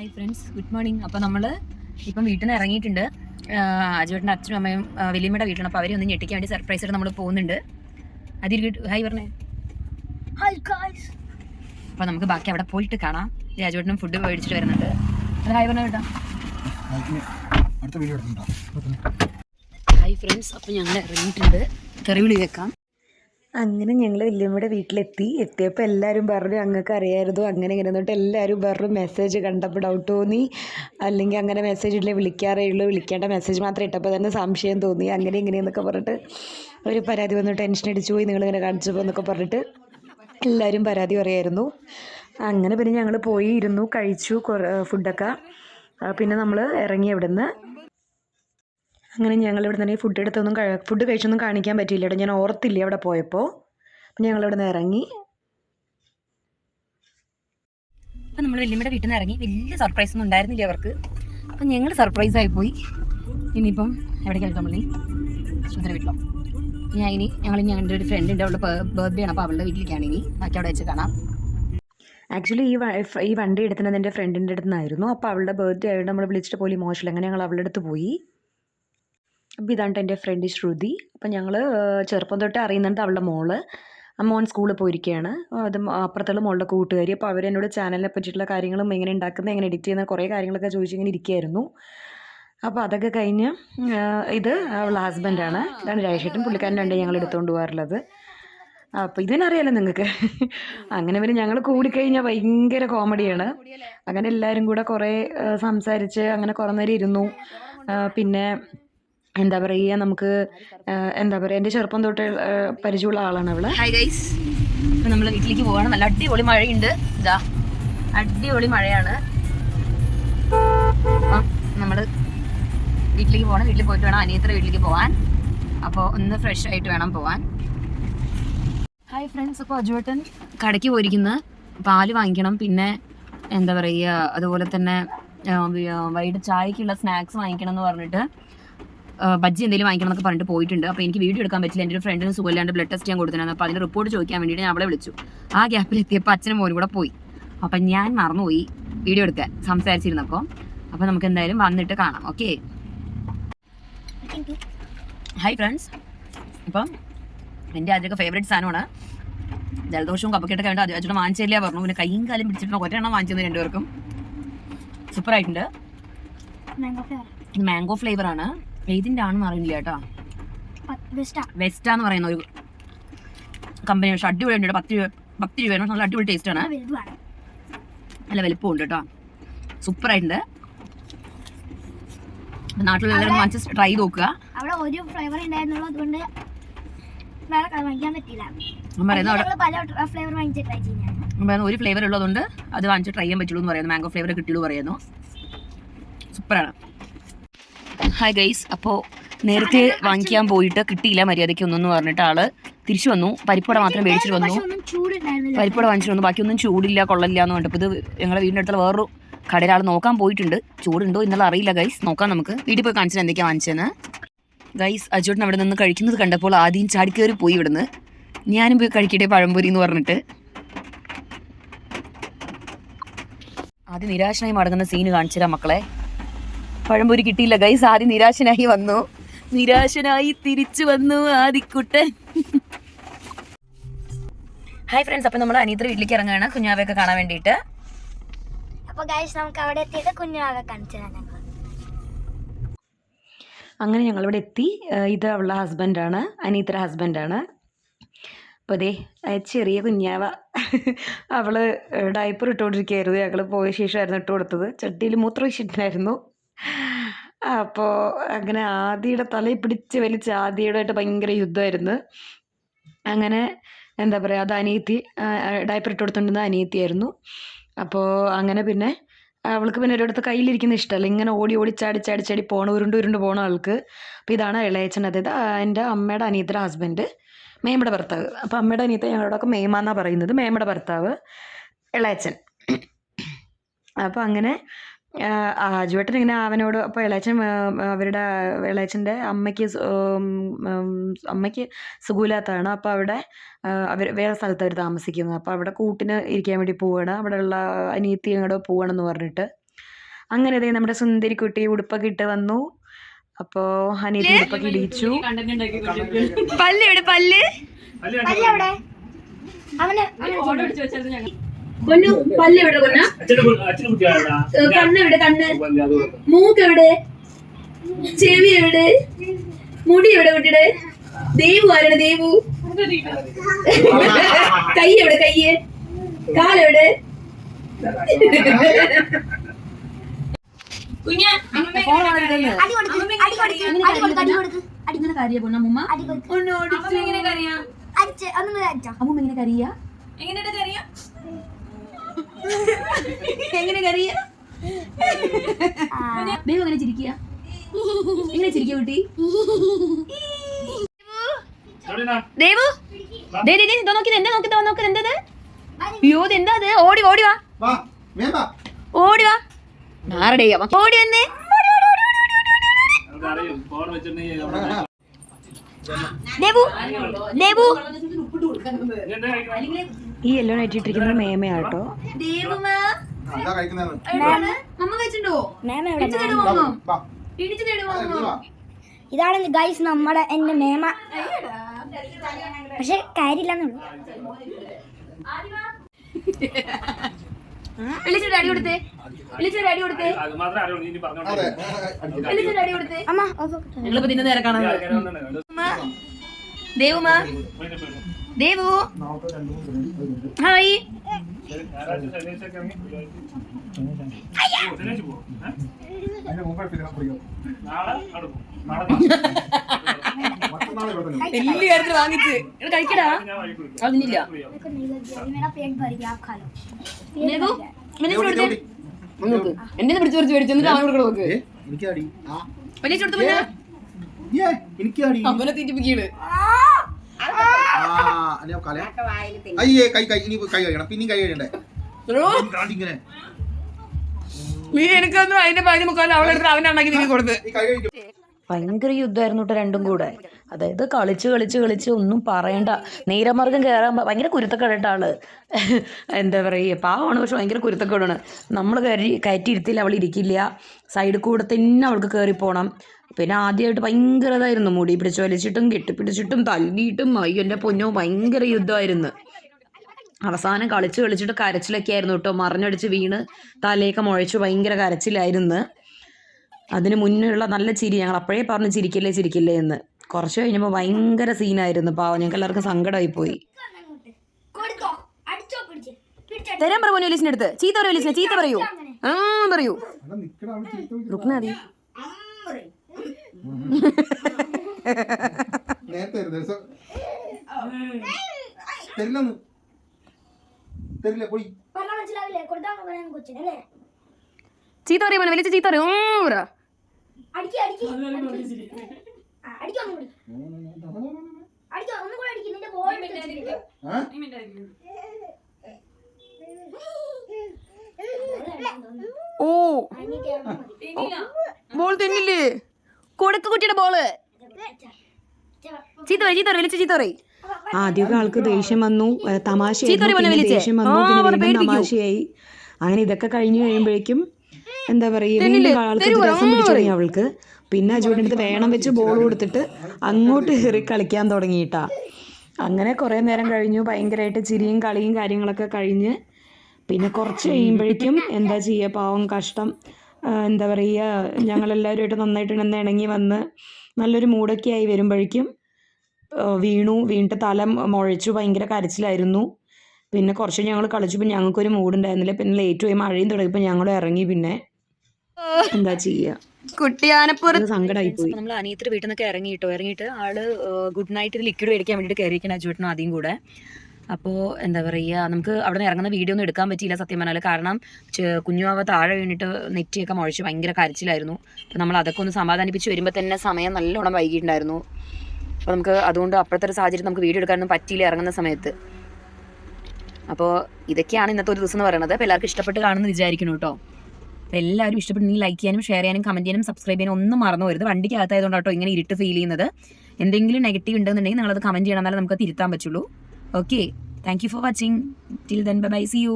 Hi friends good morning അപ്പോൾ നമ്മൾ ഇപ്പം വീട്ടിൽ നിന്ന് ഇറങ്ങിയിട്ടുണ്ട് അജുവേട്ടന്റെ അച്ഛനും അമ്മയും വലിയമ്മയുടെ വീട്ടിലാണ്. അപ്പോൾ അവരെ ഒന്ന് ഞെട്ടിക്കാൻ വേണ്ടി സർപ്രൈസ് ആയിട്ട് നമ്മൾ പോകുന്നുണ്ട്. അതിൽ ഹായ് പറഞ്ഞേ. ഹായ് ഗായ്സ് അപ്പോൾ നമുക്ക് ബാക്കി അവിടെ പോയിട്ട് കാണാം. ഈ അജുവേട്ടനും ഫുഡ് മേടിച്ചിട്ട് വരുന്നുണ്ട്. അത് ഹായ് പറഞ്ഞ കേട്ടോ അടുത്ത വീഡിയോ ഹായ് ഫ്രണ്ട്സ് അപ്പോൾ ഞങ്ങൾ ഇറങ്ങിയിട്ടുണ്ട്. തെറിവിളി കേൾക്കാം. അങ്ങനെ ഞങ്ങൾ വല്യമ്മയുടെ വീട്ടിലെത്തി. എത്തിയപ്പോൾ എല്ലാവരും പറഞ്ഞു അങ്ങക്ക് അറിയായിരുന്നു അങ്ങനെ ഇങ്ങനെ എന്നിട്ട് എല്ലാവരും പറഞ്ഞു മെസ്സേജ് കണ്ടപ്പോൾ ഡൗട്ട് തോന്നി. അല്ലെങ്കിൽ അങ്ങനെ മെസ്സേജ് ഇല്ലേ വിളിക്കാറേ ഉള്ളൂ വിളിക്കേണ്ട മെസ്സേജ് മാത്രം ഇട്ടപ്പോൾ തന്നെ സംശയം തോന്നി. അങ്ങനെ ഇങ്ങനെയെന്നൊക്കെ പറഞ്ഞിട്ട് ഒരു പരാതി വന്നു. ടെൻഷൻ അടിച്ചു പോയി നിങ്ങളിങ്ങനെ കാണിച്ചപ്പോൾ എന്നൊക്കെ പറഞ്ഞിട്ട് എല്ലാവരും പരാതി പറയായിരുന്നു. അങ്ങനെ പിന്നെ ഞങ്ങൾ പോയി ഇരുന്നു കഴിച്ചു ഫുഡൊക്കെ പിന്നെ നമ്മൾ ഇറങ്ങി അവിടുന്ന് അങ്ങനെ ഞങ്ങൾ ഇവിടെ നിന്ന് ഫുഡ് എടുത്തൊന്നും ഫുഡ് കഴിച്ചൊന്നും കാണിക്കാൻ പറ്റിയില്ല കേട്ടോ. ഞാൻ ഓർത്തില്ല അവിടെ പോയപ്പോൾ അപ്പം ഞങ്ങൾ ഇവിടെ നിന്ന് ഇറങ്ങി. അപ്പം നമ്മൾ വലിയ വീട്ടിൽ നിന്ന് ഇറങ്ങി. വലിയ സർപ്രൈസ് ഒന്നും ഉണ്ടായിരുന്നില്ല അവർക്ക്. അപ്പം ഞങ്ങൾ സർപ്രൈസ് ആയി പോയി. ഇനിയിപ്പം എവിടെ കേൾക്കാൻ പള്ളി സുന്ദര വീട്ടിലോ? ഞാൻ ഇനി ഞങ്ങൾ ഞങ്ങളുടെ ഒരു ഫ്രണ്ട് ഉണ്ട്. അവളുടെ ബർത്ത്ഡേ ആണ്. അപ്പോൾ അവളുടെ വീട്ടിലേക്കാണ് ഇനി. ബാക്കി അവിടെ വെച്ച് കാണാം. ആക്ച്വലി ഈ ഈ വണ്ടി എടുക്കുന്നത് എന്റെ ഫ്രണ്ടിന്റെ അടുത്ത് നിന്നായിരുന്നു അപ്പോൾ അവളുടെ ബർത്ത്ഡേ ആയതുകൊണ്ട് നമ്മൾ വിളിച്ചിട്ട് പോലും മോശമില്ല അങ്ങനെ ഞങ്ങൾ അവളുടെ അടുത്ത് പോയി. അപ്പോൾ ഇതാണ് എന്റെ ഫ്രണ്ട് ശ്രുതി. അപ്പം ഞങ്ങൾ ചെറുപ്പം തൊട്ട് അറിയുന്നുണ്ട് അവളുടെ മോൾ. മോൻ സ്കൂളിൽ പോയിരിക്കുകയാണ് അത് അപ്പുറത്തുള്ള മോളുടെ കൂട്ടുകാരി. അപ്പോൾ അവരെന്നോട് ചാനലിനെ പറ്റിയിട്ടുള്ള കാര്യങ്ങളും എങ്ങനെ ഉണ്ടാക്കുന്നത് എങ്ങനെ എഡിറ്റ് ചെയ്യുന്ന കുറേ കാര്യങ്ങളൊക്കെ ചോദിച്ചിങ്ങനെ ഇരിക്കുകയായിരുന്നു അപ്പോൾ അതൊക്കെ കഴിഞ്ഞ് ഇത് അവളുടെ ഹസ്ബൻഡാണ് ഇതാണ് രാജേഷേട്ടൻ പുള്ളിക്കാരൻ രണ്ടേ ഞങ്ങൾ എടുത്തുകൊണ്ട് പോകാറുള്ളത്. അപ്പോൾ ഇതിനറിയാലോ നിങ്ങൾക്ക്. അങ്ങനെ പിന്നെ ഞങ്ങൾ കൂടിക്കഴിഞ്ഞാൽ ഭയങ്കര കോമഡിയാണ് അങ്ങനെ എല്ലാവരും കൂടെ കുറേ സംസാരിച്ച് അങ്ങനെ കുറേ നേരം ഇരുന്നു. പിന്നെ എന്താ പറയുക നമുക്ക് എന്താ പറയുക എന്റെ ചെറുപ്പം തൊട്ട് പരിചയമുള്ള ആളാണ് അവൾ. ഹായ് ഗൈസ് നമ്മൾ വീട്ടിലേക്ക് പോവാണ്. നല്ല അടിപൊളി മഴയുണ്ട്. ഇതാ അടിപൊളി മഴയാണ്. അപ്പം നമ്മൾ വീട്ടിലേക്ക് പോകണം വീട്ടിൽ പോയിട്ട് വേണം അനിയത്ര വീട്ടിലേക്ക് പോകാൻ അപ്പോൾ ഒന്ന് ഫ്രഷ് ആയിട്ട് വേണം പോകാൻ ഹായ് ഫ്രണ്ട്സ് അപ്പോൾ അജുവേട്ടൻ കടയ്ക്ക് പോയിരിക്കുന്ന. പാൽ വാങ്ങിക്കണം. പിന്നെ എന്താ പറയുക അതുപോലെ തന്നെ വൈകിട്ട് ചായക്കുള്ള സ്നാക്സ് വാങ്ങിക്കണം എന്ന് പറഞ്ഞിട്ട്. ബജ്ജി എന്തെങ്കിലും വാങ്ങിക്കണം എന്നൊക്കെ പറഞ്ഞിട്ട് പോയിട്ടുണ്ട്. അപ്പോൾ എനിക്ക് വീഡിയോ എടുക്കാൻ പറ്റില്ല. എന്റെ ഒരു ഫ്രണ്ടിന് സുഖമില്ലാണ്ട് ബ്ലഡ് ടെസ്റ്റ് ഞാൻ കൊടുത്തിരുന്നു അപ്പോൾ അതിന്റെ റിപ്പോർട്ട് ചോദിക്കാൻ വേണ്ടിയിട്ട് ഞാൻ അവളെ വിളിച്ചു. ആ ഗ്യാപ്പിൽ എത്തിയപ്പോൾ അച്ഛനും മോനും കൂടെ പോയി. അപ്പം ഞാൻ മറന്നുപോയി വീഡിയോ എടുക്കാൻ സംസാരിച്ചിരുന്നപ്പോൾ. അപ്പോൾ നമുക്ക് എന്തായാലും വന്നിട്ട് കാണാം. ഓക്കെ? ഹായ് ഫ്രണ്ട്സ് ഇപ്പം എന്റെ ആദ്യമൊക്കെ ഫേവറേറ്റ് സാധനമാണ്. ജലദോഷവും കപ്പക്കെട്ടൊക്കെ വേണ്ട അച്ഛനെ വാങ്ങിച്ചില്ല പറഞ്ഞു. പിന്നെ കൈയും കാലും പിടിച്ചിട്ട് ഒരെണ്ണം വാങ്ങിച്ചത് രണ്ടുപേർക്കും. ഇത് മാംഗോ ഫ്ലേവർ ആണ്. ഏതിന്റെ ആണെന്ന് അറിയില്ല കേട്ടോ. വെസ്റ്റാന്ന് എന്ന് പറയുന്ന ഒരു കമ്പനി പക്ഷെ അടിപൊളി ഉണ്ട് പത്ത് രൂപ പത്ത് രൂപയാണ്. നല്ല അടിപൊളി ടേസ്റ്റ് ആണ്. നല്ല വലിപ്പമുണ്ട് കേട്ടോ. സൂപ്പർ ആയിട്ടുണ്ട് നാട്ടിലെല്ലാവരും വാങ്ങിച്ച് ട്രൈ നോക്കുക. അവിടെ ഒരു ഫ്ലേവർ ഉണ്ടായിരുന്നുള്ളൂ. അതുകൊണ്ട് വേറെ വാങ്ങിക്കാൻ പറ്റില്ല ഒരു ഉള്ളതുകൊണ്ട് അത് വാങ്ങിച്ച് ട്രൈ ചെയ്യാൻ പറ്റുള്ളൂ എന്ന് പറയുന്നു. മാംഗോ ഫ്ലേവർ കിട്ടിയുള്ളൂ പറയുന്നു. സൂപ്പറാണ്. ഹായ് ഗൈസ് അപ്പോൾ നേരത്തെ വാങ്ങിക്കാൻ പോയിട്ട് കിട്ടിയില്ല മര്യാദയ്ക്ക് ഒന്നും പറഞ്ഞിട്ട് ആൾ തിരിച്ചു വന്നു. പരിപ്പുട മാത്രം മേടിച്ചിട്ട് വന്നു. പരിപ്പുട വാങ്ങിച്ചിട്ട് വന്നു. ബാക്കിയൊന്നും ചൂടില്ല കൊള്ളില്ല എന്ന് പറഞ്ഞപ്പോൾ ഇത് ഞങ്ങളുടെ വീടിന്റെ അടുത്തുള്ള വേറൊരു കടയിൽ ആൾ നോക്കാൻ പോയിട്ടുണ്ട്. ചൂടുണ്ടോ എന്നുള്ള അറിയില്ല ഗൈസ് നോക്കാം നമുക്ക്. വീട്ടിൽ പോയി കാണിച്ചിട്ട് എന്തൊക്കെയാണ് വാങ്ങിച്ചതെന്ന് ഗൈസ് അജോട്ടൻ അവിടെ നിന്ന് കഴിക്കുന്നത് കണ്ടപ്പോൾ ആദ്യം ചാടിക്കയറി പോയി ഇവിടുന്ന്. ഞാനും പോയി കഴിക്കട്ടെ പഴംപൊരി എന്ന് പറഞ്ഞിട്ട്. ആദ്യം നിരാശനായി മടങ്ങുന്ന സീന് കാണിച്ചു തരാം മക്കളെ. പഴംപൊരി കിട്ടിയില്ല. ഗൈസ് ആദ്യം നിരാശനായി വന്നു. നിരാശനായി തിരിച്ചു വന്നു ആദിക്കുട്ടൻ. ഹായ് ഫ്രണ്ട്സ് അപ്പം നമ്മൾ അനിയത്ര വീട്ടിലേക്ക് ഇറങ്ങുകയാണ്. കുഞ്ഞാവയൊക്കെ കാണാൻ വേണ്ടിയിട്ട്. അപ്പൊ ഗൈസ് നമുക്ക് അവിടെ എത്തിയിട്ട് കുഞ്ഞാവെ കാണിച്ചു തരാം ഞങ്ങൾ അങ്ങനെ ഞങ്ങളിവിടെ എത്തി. ഇത് അവളുടെ ഹസ്ബൻഡാണ് അനീത്ര ഹസ്ബൻഡാണ് അപ്പോൾ അതെ ചെറിയ കുഞ്ഞാവ അവൾ ഡയപ്പർ ഇട്ടുകൊണ്ടിരിക്കുകയായിരുന്നു. ഞങ്ങൾ പോയ ശേഷമായിരുന്നു ഇട്ട് കൊടുത്തത്. ചട്ടിയിൽ മൂത്രം ഒഴിച്ചിട്ടുണ്ടായിരുന്നു. അപ്പോൾ അങ്ങനെ ആദിയുടെ തലയിൽ പിടിച്ച് വലിച്ച് ആദിയുടെയായിട്ട് ഭയങ്കര യുദ്ധമായിരുന്നു. അങ്ങനെ എന്താ പറയുക അത് അനിയത്തി ഡയപ്പർ ഇട്ട് കൊടുത്തോണ്ടിരുന്ന അനിയത്തിയായിരുന്നു അപ്പോൾ അങ്ങനെ പിന്നെ അവൾക്ക് പിന്നെ ഒരിടത്ത് കയ്യിലിരിക്കുന്ന ഇഷ്ടമല്ല. ഇങ്ങനെ ഓടി ഓടി ചാടി ചാടി ചാടി പോണ ഉരുണ്ട് ഉരുണ്ട് പോകണം ആൾക്ക്. അപ്പോൾ ഇതാണ് ഇളയച്ചൻ അതായത് എന്റെ അമ്മയുടെ അനിയത്തിയുടെ ഹസ്ബൻഡ് മേമയുടെ ഭർത്താവ്. അപ്പോൾ അമ്മയുടെ അനിയത്തെ ഞങ്ങളോടൊക്കെ മേമ എന്നാണ് പറയുന്നത്. മേമയുടെ ഭർത്താവ് ഇളയച്ചൻ. അപ്പോൾ അങ്ങനെ ആജുവേട്ടൻ ഇങ്ങനെ അവനോട് അപ്പോൾ ഇളയച്ചൻ അവരുടെ ഇളയച്ചന്റെ അമ്മയ്ക്ക് അമ്മയ്ക്ക് സുഖമില്ലാത്തതാണ്. അപ്പോൾ അവിടെ അവർ വേറെ സ്ഥലത്ത് അവർ താമസിക്കുന്നത് അപ്പോൾ അവിടെ കൂട്ടിന് ഇരിക്കാൻ വേണ്ടി പോവുകയാണ് അവിടെയുള്ള അനിയത്തി അങ്ങോട്ട് പോവുകയാണെന്ന് പറഞ്ഞിട്ട്. അങ്ങനെ അതേ നമ്മുടെ സുന്ദരി കുട്ടി ഉടുപ്പൊക്കെ ഇട്ട് വന്നു. അപ്പോൾ അനിയത്തി ഉടുപ്പൊക്കെ ഇടിച്ചു. പല്ല് എവിടെ? പല്ല് അവന് പൊന്നു പല്ല് എവിടെ പൊന്ന കണ്ണ് എവിടെ? കണ്ണ്. മൂക്ക് എവിടെ? ചെവി എവിടെ? മുടി എവിടെ കുട്ടിയുടെ? ദേവു ആരാണ് ദേവു? കൈ എവിടെ? കയ്യ്. കാലെവിടെ അടി കൊടുക്ക് അടി കൊടുക്ക് അടി കൊടുക്ക് അടി കൊടുക്ക്. അടി കൊടുക്ക്. ഇങ്ങനെ കറിയാ എങ്ങനെ അമ്മ എങ്ങനെ കറിയ എങ്ങനെ കറിയ എങ്ങനെ കറിയ ദൈവം എങ്ങനെ ചിരിക്കുക? എങ്ങനെ ചിരിക്കുക കുട്ടി? ദേവു? ദേ ദേ ദേ ഇതോ നോക്കി എന്താ നോക്കി നോക്കി എന്തത് അയ്യോ ഇത് എന്താ അത് ഓടി ഓടി വാ. വാ വേഗം വാ. ഓടി വാ. ആരുടെ ഓടി വന്നേ. ദേവു ദേവു. ഈ യെല്ലോ നെറ്റിട്ടിരിക്കുന്നത് മേമയാട്ടോ ഇതാണ് ഗൈസ് നമ്മുടെ എന്റെ മേമ. പക്ഷെ കാര്യമില്ലെന്നുള്ളൂ അടി കൊടുത്തേ. അടി കൊടുത്തേ. അടി കൊടുത്തേ. അമ്മ നേരെ കാണാൻ ദേവുമാ ദേവു. ഹായ്. വലിയ കാര്യത്തിൽ വാങ്ങിച്ച്. കഴിക്കടാ. അതിനില്ല. എന്നെ പിടിച്ചു പറിച്ച് മേടിച്ചു എന്നിട്ട് അവനോട് നോക്ക് എനിക്കടി. വലിച്ചു കൊടുത്തു പിന്നെ? ഏ അവനെ കല അയ്യേ കൈ കൈ ഇനി കൈ കഴിയണം പിന്നെയും കൈ കഴിയണ്ടേ ഇങ്ങനെ. നീ എനിക്കൊന്നും അതിന്റെ പകുതി മുക്കാലും അവളെടുത്ത് അവനാണെങ്കിൽ തിരികെ കൊടുത്ത് ഈ കൈ കഴിക്കും ഭയങ്കര യുദ്ധമായിരുന്നു കേട്ടോ രണ്ടും കൂടെ. അതായത് കളിച്ച് കളിച്ച് കളിച്ച് ഒന്നും പറയണ്ട. നീരമാർഗം കയറാൻ ഭയങ്കര കുരുത്തക്കേട ആൾ. എന്താ പറയുക പാവമാണ് പക്ഷെ ഭയങ്കര കുരുത്തക്കേടാണ്. നമ്മൾ കയറി കയറ്റി ഇരുത്തില്ല അവൾ ഇരിക്കില്ല. സൈഡിൽ കൂടെ തന്നെ അവൾക്ക് കയറി പോകണം പിന്നെ ആദ്യമായിട്ട് ഭയങ്കര ഇതായിരുന്നു. മുടി പിടിച്ച് വലിച്ചിട്ടും കെട്ടിപ്പിടിച്ചിട്ടും തല്ലിയിട്ടും അയ്യോ എന്റെ പൊന്നോ ഭയങ്കര യുദ്ധമായിരുന്നു. അവസാനം കളിച്ച് കളിച്ചിട്ട് കരച്ചിലൊക്കെ ആയിരുന്നു കേട്ടോ മറിഞ്ഞടിച്ച് വീണ് തലയൊക്കെ മുഴച്ചു ഭയങ്കര കരച്ചിലായിരുന്നു. അതിന് മുന്നേയുള്ള നല്ല ചിരി ഞങ്ങൾ അപ്പോഴേ പറഞ്ഞു ചിരിക്കില്ലേ ചിരിക്കില്ലേ എന്ന്. കുറച്ച് കഴിഞ്ഞപ്പോൾ ഭയങ്കര സീനായിരുന്നു പാവം. ഞങ്ങൾക്ക് എല്ലാവർക്കും സങ്കടമായി പോയി തരാൻ പറ പോലീസിന്റെ അടുത്ത്. ചീത്ത പറയൂ പോലീസിനെ ചീത്ത പറയൂ. ആ പറയൂ. ചീത്ത വിളിക്കുന്നു. റുക്ന മതി നേരത്തെ ഒരു ദിവസം. തരില്ലെന്ന് തരില്ല പോയി. പറഞ്ഞാൽ മനസ്സിലാവില്ലേ കൊടുത്താൽ പറയാൻ കൊച്ചിനല്ലേ ചീത്ത പറയൂ മോനെ വലിച്ച ചീത്ത പറയൂ. പറ. അടിക്കി അടിക്ക്. അടിക്ക്. ഒന്നും കൂടി. അടിക്ക് ഒന്നും കൂടി അടിക്കി. നിന്റെ ബോൾ ഓ. ബോൾ തെന്നില്ലേ? കൊടുക്ക് കുട്ടിയുടെ ബോൾ ചീത്ത പറയും ചീത്ത വലിച്ച ചീത്ത പറയും. ആദ്യമൊക്കെ ആൾക്ക് ദേഷ്യം വന്നു തമാശ വിളിച്ചേ. ദേഷ്യം വന്നു പിന്നെ വീണ്ടും തമാശയായി. അങ്ങനെ ഇതൊക്കെ കഴിഞ്ഞു കഴിയുമ്പോഴേക്കും എന്താ പറയുക വീണ്ടും ആൾക്ക് രസം പിടിച്ചു തുടങ്ങി അവൾക്ക്. പിന്നെ അജുവിന്റെ അടുത്ത് വേണം വെച്ച് ബോൾ കൊടുത്തിട്ട് അങ്ങോട്ട് കയറി കളിക്കാൻ തുടങ്ങിയിട്ടാ. അങ്ങനെ കുറേ നേരം കഴിഞ്ഞു. ഭയങ്കരമായിട്ട് ചിരിയും കളിയും കാര്യങ്ങളൊക്കെ കഴിഞ്ഞ് പിന്നെ കുറച്ച് കഴിയുമ്പോഴേക്കും എന്താ ചെയ്യുക പാവം കഷ്ടം. എന്താ പറയുക ഞങ്ങളെല്ലാവരുമായിട്ട് നന്നായിട്ട് നിന്ന് ഇണങ്ങി വന്ന് നല്ലൊരു മൂടൊക്കെ ആയി വരുമ്പോഴേക്കും വീണു. വീണിട്ട് തല മുഴച്ചു. ഭയങ്കര കരച്ചിലായിരുന്നു. പിന്നെ കുറച്ച് ഞങ്ങൾ കളിച്ചപ്പോൾ ഞങ്ങൾക്കൊരു മൂടുണ്ടായിരുന്നില്ല. പിന്നെ ലേറ്റ് പോയി മഴയും തുടങ്ങിയപ്പോൾ ഞങ്ങൾ ഇറങ്ങി. പിന്നെ എന്താ ചെയ്യാ? കുട്ടിയാനപ്പുറത്ത് സങ്കടമായി പോയി. നമ്മൾ അനിയത്തിന്റെ വീട്ടിൽ നിന്നൊക്കെ ഇറങ്ങിയിട്ടോ? ഇറങ്ങിയിട്ട് ആൾ ഗുഡ് നൈറ്റ് ലിക്വിഡ് മേടിക്കാൻ വേണ്ടിയിട്ട് കയറിയിരിക്കണം അജുവേട്ടനും ആദ്യം കൂടെ. അപ്പോൾ എന്താ പറയുക നമുക്ക് അവിടെ നിന്ന് ഇറങ്ങുന്ന വീഡിയോ ഒന്നും എടുക്കാൻ പറ്റിയില്ല സത്യം പറഞ്ഞാൽ കാരണം കുഞ്ഞുമാവ താഴെ വീണിട്ട് നെറ്റിയൊക്കെ മുഴച്ച് ഭയങ്കര കരച്ചിലായിരുന്നു. അപ്പോൾ നമ്മൾ അതൊക്കെ ഒന്ന് സമാധാനിപ്പിച്ച് വരുമ്പോൾ തന്നെ സമയം നല്ലോണം വൈകിയിട്ടുണ്ടായിരുന്നു. അപ്പോൾ നമുക്ക് അതുകൊണ്ട് അപ്പോഴത്തെ ഒരു സാഹചര്യം നമുക്ക് വീഡിയോ എടുക്കാനൊന്നും പറ്റിയില്ല ഇറങ്ങുന്ന സമയത്ത്. അപ്പോൾ ഇതൊക്കെയാണ് ഇന്നത്തെ ഒരു ദിവസം എന്ന് പറയുന്നത്. അപ്പോൾ എല്ലാവർക്കും ഇഷ്ടപ്പെട്ട് കാണുമെന്ന് വിചാരിക്കുന്നു കേട്ടോ. അപ്പോൾ എല്ലാവരും ഇഷ്ടപ്പെട്ടെങ്കിൽ ലൈക്ക് ചെയ്യാനും ഷെയർ ചെയ്യാനും കമന്റ് ചെയ്യാനും സബ്സ്ക്രൈബ് ചെയ്യാനും ഒന്നും മറന്നു വരുത് വണ്ടിക്കകത്തായതുകൊണ്ട് കേട്ടോ ഇങ്ങനെ ഇരുട്ട് ഫീൽ ചെയ്യുന്നത്. എന്തെങ്കിലും നെഗറ്റീവ് ഉണ്ടെന്നുണ്ടെങ്കിൽ നിങ്ങളത് കമന്റ് ചെയ്യണം എന്നാലേ നമുക്ക് തിരുത്താൻ പറ്റുള്ളൂ. Okay thank you for watching till then bye see you